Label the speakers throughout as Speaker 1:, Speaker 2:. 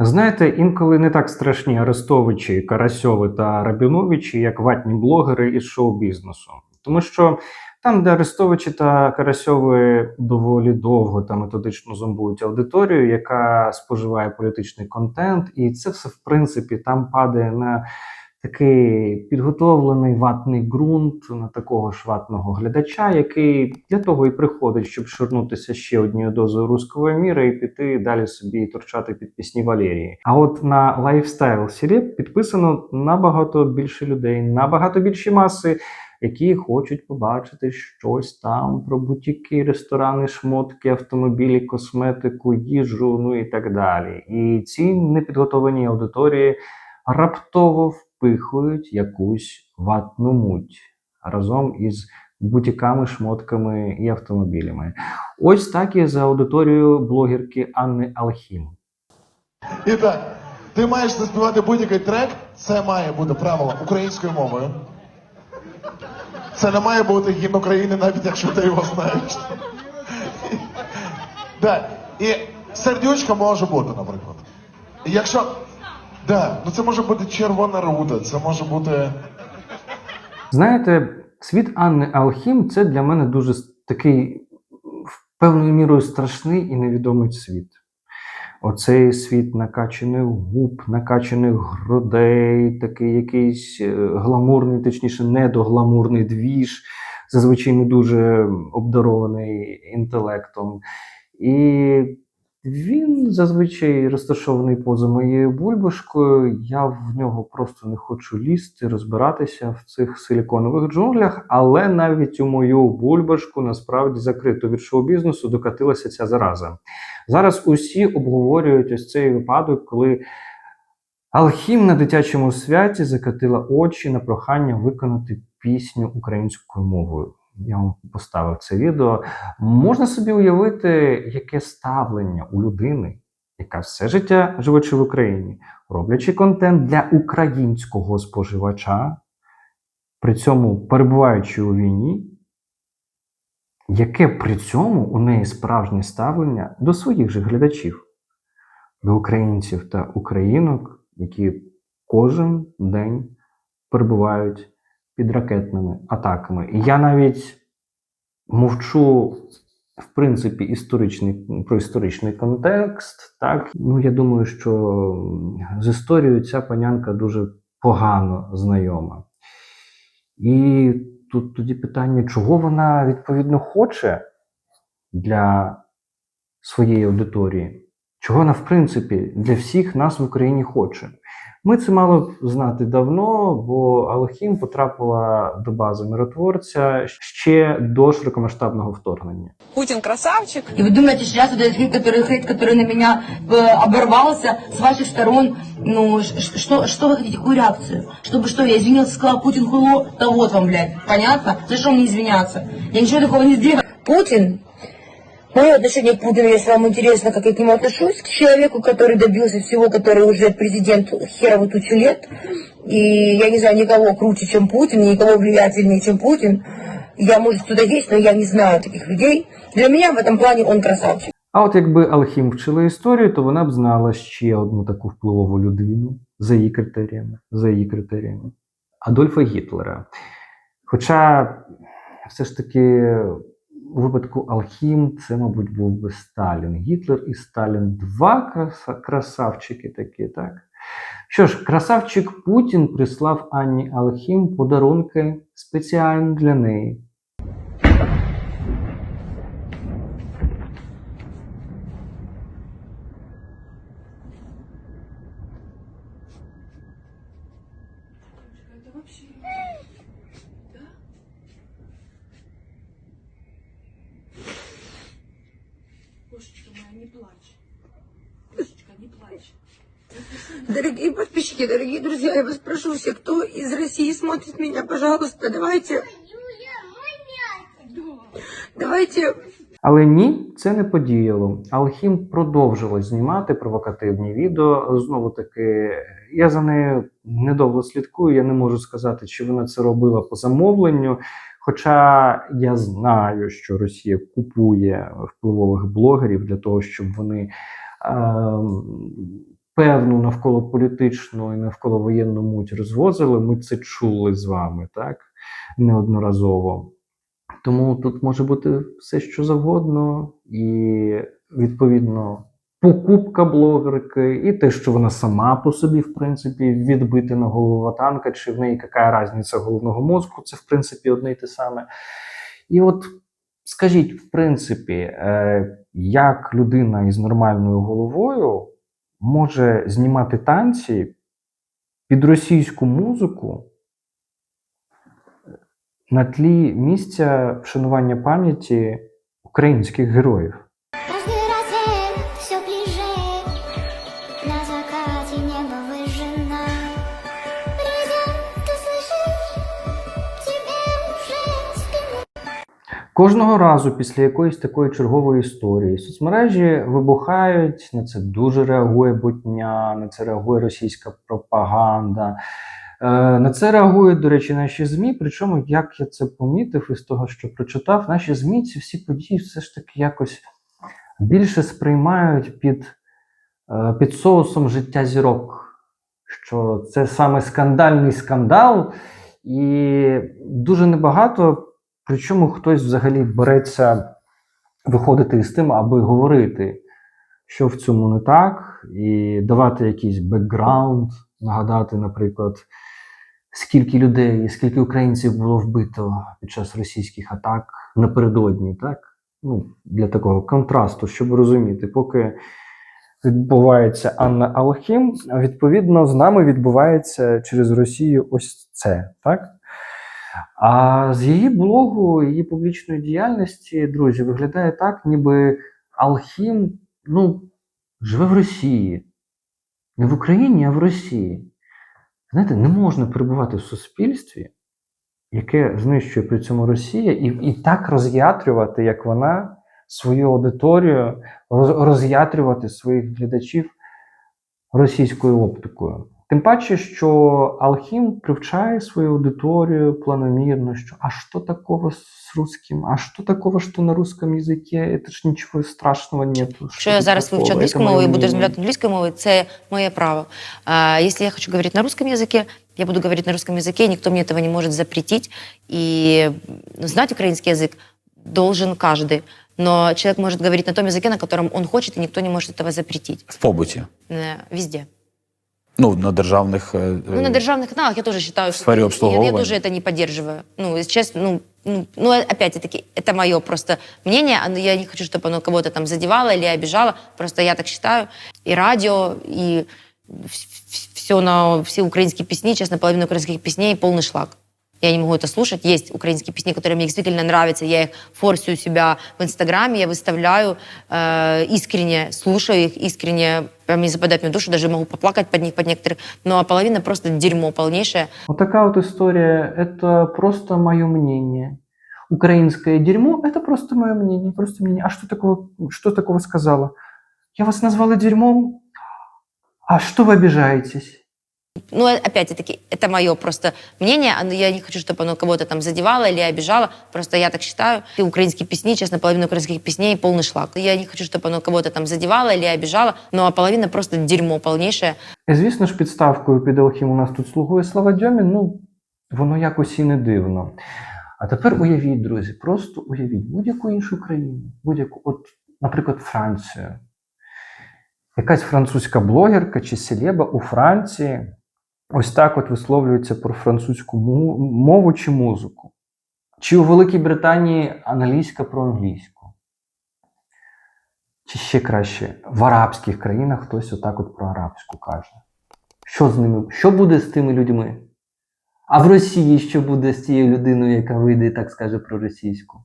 Speaker 1: Знаєте, інколи не так страшні Арестовичі, Карасьови та Рабіновичі, як ватні блогери із шоу-бізнесу. Тому що там, де Арестовичі та Карасьови доволі довго та методично зомбують аудиторію, яка споживає політичний контент, і це все, в принципі, там падає на такий підготовлений ватний ґрунт, на такого ж ватного глядача, який для того і приходить, щоб ширнутися ще однією дозою руського міра і піти далі собі торчати під пісні Валерії. А от на лайфстайл селеб підписано набагато більше людей, набагато більші маси. Які хочуть побачити щось там про бутіки, ресторани, шмотки, автомобілі, косметику, їжу, ну і так далі. І ці непідготовлені аудиторії раптово впихують якусь ватну муть разом із бутіками, шмотками і автомобілями. Ось так і за аудиторією блогерки Анни Алхім.
Speaker 2: І так, ти маєш заспівати будь-який трек, це має бути правило українською мовою. Це не має бути гімн України, навіть якщо ти його знаєш. І сердючка може бути, наприклад. Якщо. Да, ну це може бути червона рута, це може бути.
Speaker 1: Знаєте, світ Анни Алхім це для мене дуже такий в певною мірою страшний і невідомий світ. Оцей світ накачаних губ, накачаних грудей, такий якийсь е, гламурний, точніше, недогламурний двіж, зазвичай не дуже обдарований інтелектом. І він зазвичай розташований поза моєю бульбашкою. Я в нього просто не хочу лізти, розбиратися в цих силіконових джунглях, але навіть у мою бульбашку насправді закрито від шоу-бізнесу докатилася ця зараза. Зараз усі обговорюють ось цей випадок, коли Алхім на дитячому святі закатила очі на прохання виконати пісню українською мовою. Я вам поставив це відео. Можна собі уявити, яке ставлення у людини, яка все життя живучи в Україні, роблячи контент для українського споживача, при цьому перебуваючи у війні, яке при цьому у неї справжнє ставлення до своїх же глядачів, до українців та українок, які кожен день перебувають під ракетними атаками. І я навіть мовчу, в принципі, історичний, про історичний контекст. Так? Ну, я думаю, що з історією ця панянка дуже погано знайома. І тут тоді питання, чого вона відповідно хоче для своєї аудиторії, чого вона, в принципі, для всіх нас в Україні хоче. Ми це мали б знати давно, бо Алхім потрапила до бази миротворця ще до широкомасштабного вторгнення.
Speaker 3: Путин красавчик.
Speaker 4: И вы думаете, сейчас вот этот хейт, который, хейт, который на меня э, оборвался с ваших сторон, ну, ш- ш- что, что вы хотите, какую реакцию? Чтобы что, я извинился, сказал Путин хуйло, да вот вам, блядь, понятно? За что мне извиняться? Я ничего такого не сделала. Путин, мое отношение к Путину, если вам интересно, как я к нему отношусь, к человеку, который добился всего, который уже президент херову тучу лет, и я не знаю никого круче, чем Путин, никого влиятельнее, чем Путин. Я, может, кто-то есть, но я не знаю таких людей. Для меня в этом плане он красавчик.
Speaker 1: А от якби Алхім вчила історію, то вона б знала ще одну таку впливову людину за її критеріями, за її критеріями Адольфа Гітлера. Хоча все ж таки у випадку Алхім це, мабуть, був би Сталін. Гітлер і Сталін два красавчики такі, так? Що ж, красавчик Путін прислав Анні Алхім подарунки спеціально для неї.
Speaker 4: Дорогие подписчики, дорогие друзья, я вас прошу, все, кто из России смотрит меня, пожалуйста, давайте... Давайте
Speaker 1: Але ні, це не подіяло. Алхім продовжила знімати провокативні відео. Знову таки, я за нею недовго слідкую. Я не можу сказати, чи вона це робила по замовленню. Хоча я знаю, що Росія купує впливових блогерів для того, щоб вони ем, певну навколополітичну і навколовоєнну муть розвозили. Ми це чули з вами, так? Неодноразово. Тому тут може бути все, що завгодно, і відповідно покупка блогерки, і те, що вона сама по собі, в принципі, відбити на голову танка, чи в неї яка різниця головного мозку, це в принципі одне й те саме. І от скажіть, в принципі, е, як людина із нормальною головою може знімати танці під російську музику на тлі місця вшанування пам'яті українських героїв? Кожного разу після якоїсь такої чергової історії соцмережі вибухають, на це дуже реагує ботня, на це реагує російська пропаганда. Е, На це реагують, до речі, наші ЗМІ. Причому, як я це помітив із того, що прочитав, наші ЗМІ ці всі події все ж таки якось більше сприймають під, е, під соусом життя зірок. Що це саме скандальний скандал, і дуже небагато Причому хтось взагалі береться виходити із тим, аби говорити, що в цьому не так, і давати якийсь бекграунд, нагадати, наприклад, скільки людей, скільки українців було вбито під час російських атак напередодні, так? Ну, для такого контрасту, щоб розуміти, поки відбувається Анна Алхім, відповідно, з нами відбувається через Росію ось це, так? А з її блогу, її публічної діяльності, друзі, виглядає так, ніби Алхім ну, живе в Росії. Не в Україні, а в Росії. Знаєте, не можна перебувати в суспільстві, яке знищує при цьому Росія, і, і так роз'ятрювати, як вона, свою аудиторію, роз- роз'ятрювати своїх глядачів російською оптикою. Тим паче, що Алхім привчає свою аудиторію планомірно, що а що такого з русским, а що такого, що на русском язикі, це ж нічого страшного нету.
Speaker 5: Якщо я зараз вивчу англійську мову і буду розмовляти англійською мовою, це моє право. А якщо я хочу говорити на русском языке, я буду говорить на русском языке, никто мне этого не может запретить. И ну, знать украинский язык должен каждый. Но человек может говорить на том языке, на котором он хочет, и никто не может этого запретить.
Speaker 6: В побуті.
Speaker 5: Э, Везде.
Speaker 6: Ну, на державних. е,
Speaker 5: Ну, на державных каналах я тоже считаю,
Speaker 6: в сфере
Speaker 5: я, я
Speaker 6: обслуговывания.
Speaker 5: тоже это не поддерживаю. Ну, если честно, ну, ну, ну, опять-таки, это мое просто мнение, оно- я не хочу, чтобы оно кого-то там задевало или обижало, просто я так считаю. И радио, и все на все украинские песни, честно, половина украинских песней полный шлак. Я не могу это слушать. Есть украинские песни, которые мне действительно нравятся. Я их форсю у себя в Инстаграме, я выставляю, э, искренне слушаю их, искренне прям не западают мне в душу, даже могу поплакать под них, под некоторых. Ну, а половина просто дерьмо полнейшее.
Speaker 1: Вот такая вот история. Это просто мое мнение. Украинское дерьмо – это просто мое мнение, просто мнение. А что такого, что такого сказала? Я вас назвала дерьмом? А что вы обижаетесь?
Speaker 5: Ну, опять-таки, это мое просто мнение. оно- Я не хочу, чтобы оно кого-то там задевало или обижало. Просто я так считаю. И украинские песни, честно, половина украинских песней полный шлак. Я не хочу, чтобы оно кого-то там задевало или обижало. Ну, а половина просто дерьмо полнейшее.
Speaker 1: І, звісно ж, підставкою під Алхім у нас тут слугує Слава Дьомін, ну, воно якось і не дивно. А тепер уявіть, друзі, просто уявіть будь-яку іншу країну, будь-яку, от, наприклад, Францію. Якась французька блогерка чи селеба у Франції ось так от висловлюється про французьку мову чи музику. Чи у Великій Британії англійська про англійську. Чи ще краще, в арабських країнах хтось отак от про арабську каже. Що з ними? Що буде з тими людьми? А в Росії що буде з тією людиною, яка вийде і так скаже про російську?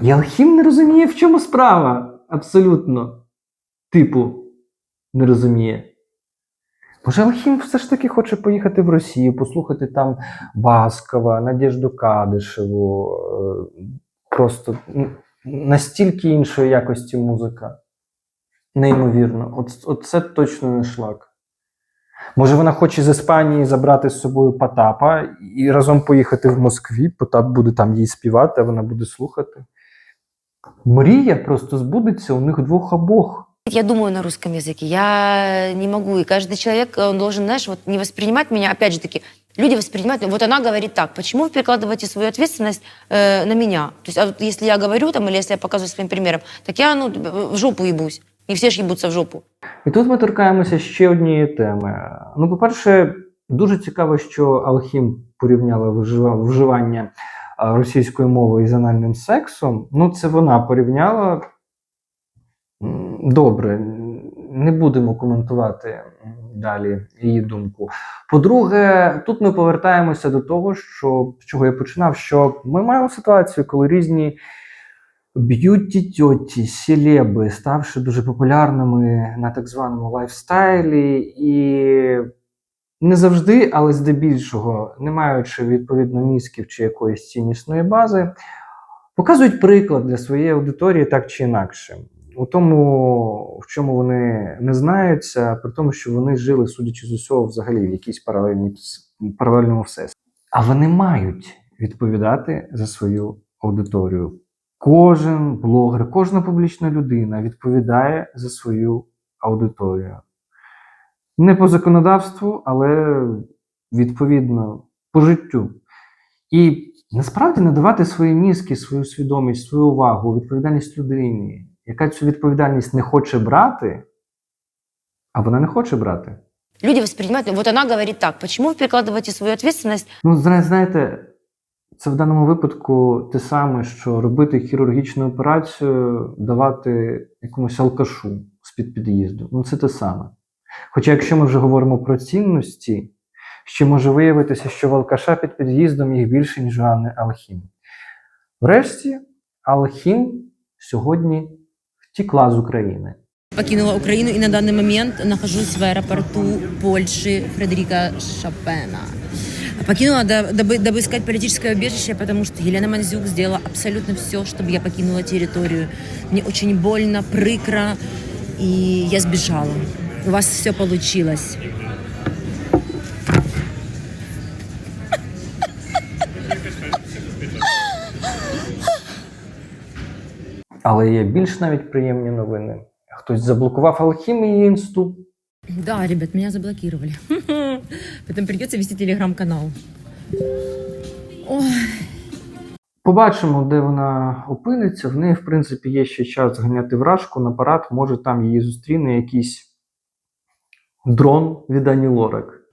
Speaker 1: І Алхім не розуміє, в чому справа. Абсолютно. Типу, не розуміє. Може, Алхім все ж таки хоче поїхати в Росію, послухати там Баскова, Надежду Кадишеву. е, Просто настільки іншої якості музика. Неймовірно. От це точно не шлак. Може, вона хоче з Іспанії забрати з собою Потапа і разом поїхати в Москві. Потап буде там їй співати, а вона буде слухати. Мрія просто збудеться у них двох обох.
Speaker 5: Я думаю на русском языке, я не могу. И каждый человек, он должен, знаешь, вот не воспринимать меня, опять же таки, люди воспринимают, вот она говорит так, почему вы перекладываете свою ответственность э, на меня? То есть, а вот если я говорю там, или если я показываю своим примером, так я, ну, в жопу ебусь. И все ж ебутся в жопу.
Speaker 1: І тут ми торкаємося ще однієї теми. Ну, по-перше, дуже цікаво, що Алхім порівняла вжива- вживання а, російської мови із анальним сексом. Ну, це вона порівняла. Добре, не будемо коментувати далі її думку. По-друге, тут ми повертаємося до того, що з чого я починав, що ми маємо ситуацію, коли різні б'юті тьоті, селеби, ставши дуже популярними на так званому лайфстайлі, і не завжди, але здебільшого, не маючи відповідно мізків чи якоїсь ціннісної бази, показують приклад для своєї аудиторії так чи інакше. У тому, в чому вони не знаються, при тому, що вони жили, судячи з усього, взагалі в якійсь паралельній, паралельному всесвіті. А вони мають відповідати за свою аудиторію. Кожен блогер, кожна публічна людина відповідає за свою аудиторію. Не по законодавству, але відповідно по життю. І насправді надавати свої мізки, свою свідомість, свою увагу, відповідальність людині, яка цю відповідальність не хоче брати, а вона не хоче брати.
Speaker 5: Люди воспринимают, вот она говорит так, почему вы перекладываете свою ответственность
Speaker 1: Ну, зна- знаєте, це в даному випадку те саме, що робити хірургічну операцію, давати якомусь алкашу з-під під'їзду. Ну, це те саме. Хоча, якщо ми вже говоримо про цінності, ще може виявитися, що в алкаша під під'їздом їх більше, ніж у Анни Алхім. Врешті, Алхім сьогодні втікла з України.
Speaker 7: покинула Украину и на данный момент нахожусь в аэропорту Польши Фредерика Шопена. Покинула, да- дабы, дабы искать политическое убежище, потому что Елена Манзюк сделала абсолютно все, чтобы я покинула территорию. Мне очень больно, прикро, и я сбежала. У вас все получилось.
Speaker 1: Але є більш навіть приємні новини. Хтось заблокував Алхім і інсту.
Speaker 7: Да, ребят, меня заблокировали. Поэтому придется вести телеграм-канал.
Speaker 1: Побачимо, де вона опиниться. В неї, в принципі, є ще час зганяти вражку на парад. Може, там її зустріне якийсь дрон від Ані Лорак.